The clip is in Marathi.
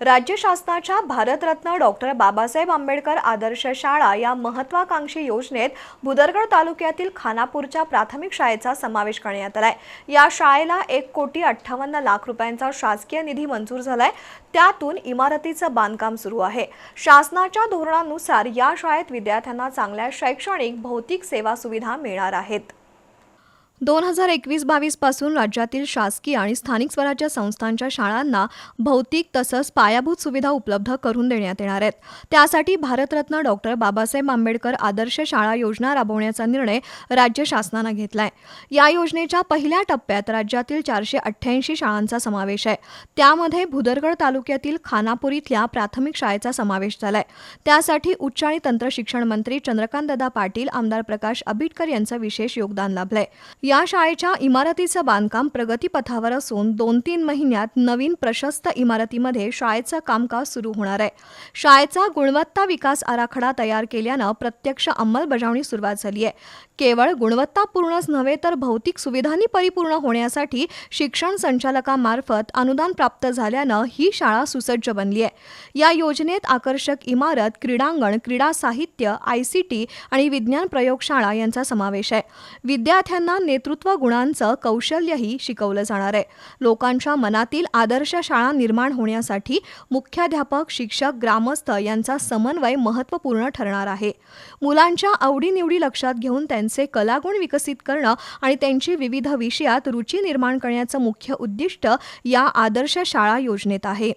राज्य शासनाच्या भारतरत्न डॉक्टर बाबासाहेब आंबेडकर आदर्श शाळा या महत्वाकांक्षी योजनेत भुदरगड तालुक्यातील खानापूरच्या प्राथमिक शाळेचा समावेश करण्यात आलाय. या शाळेला एक कोटी अठ्ठावन्न लाख रुपयांचा शासकीय निधी मंजूर झालाय. त्यातून इमारतीचं बांधकाम सुरू आहे. शासनाच्या धोरणानुसार या शाळेत विद्यार्थ्यांना चांगल्या शैक्षणिक भौतिक सेवा सुविधा मिळणार आहेत. दोन हजार एकवीस बावीसपासून राज्यातील शासकीय आणि स्थानिक स्वराज्य संस्थांच्या शाळांना भौतिक तसंच पायाभूत सुविधा उपलब्ध करून देण्यात येणार आहेत. त्यासाठी भारतरत्न डॉक्टर बाबासाहेब आंबेडकर आदर्श शाळा योजना राबवण्याचा निर्णय राज्य शासनानं घेतलाय. या योजनेच्या पहिल्या टप्प्यात राज्यातील चारशे अठ्ठ्याऐंशी शाळांचा समावेश आहे. त्यामध्ये भुदरगड तालुक्यातील खानापूर इथल्या प्राथमिक शाळेचा समावेश झालाय. त्यासाठी उच्च आणि तंत्र शिक्षण मंत्री चंद्रकांतदादा पाटील आमदार प्रकाश आंबेडकर यांचं विशेष योगदान लाभलंय. या शाळेच्या इमारतीचं बांधकाम प्रगतीपथावर असून दोन तीन महिन्यात नवीन प्रशस्त इमारतीमध्ये शाळेचं कामकाज सुरू होणार आहे. शाळेचा गुणवत्ता विकास आराखडा तयार केल्यानं प्रत्यक्ष अंमलबजावणी सुरुवात झाली आहे. केवळ गुणवत्तापूर्णच नव्हे तर भौतिक सुविधांनी परिपूर्ण होण्यासाठी शिक्षण संचालकामार्फत अनुदान प्राप्त झाल्यानं ही शाळा सुसज्ज बनली आहे. या योजनेत आकर्षक इमारत क्रीडांगण क्रीडा साहित्य आय सी टी आणि विज्ञान प्रयोगशाळा यांचा समावेश आहे. विद्यार्थ्यांना नेतृत्व गुणांचं कौशल्यही शिकवलं जाणार आहे. लोकांच्या मनातील आदर्श शाळा निर्माण होण्यासाठी मुख्याध्यापक शिक्षक ग्रामस्थ यांचा समन्वय महत्त्वपूर्ण ठरणार आहे. मुलांच्या आवडीनिवडी लक्षात घेऊन त्यांचे कलागुण विकसित करणं आणि त्यांची विविध विषयात रुची निर्माण करण्याचं मुख्य उद्दिष्ट या आदर्श शाळा योजनेत आहे.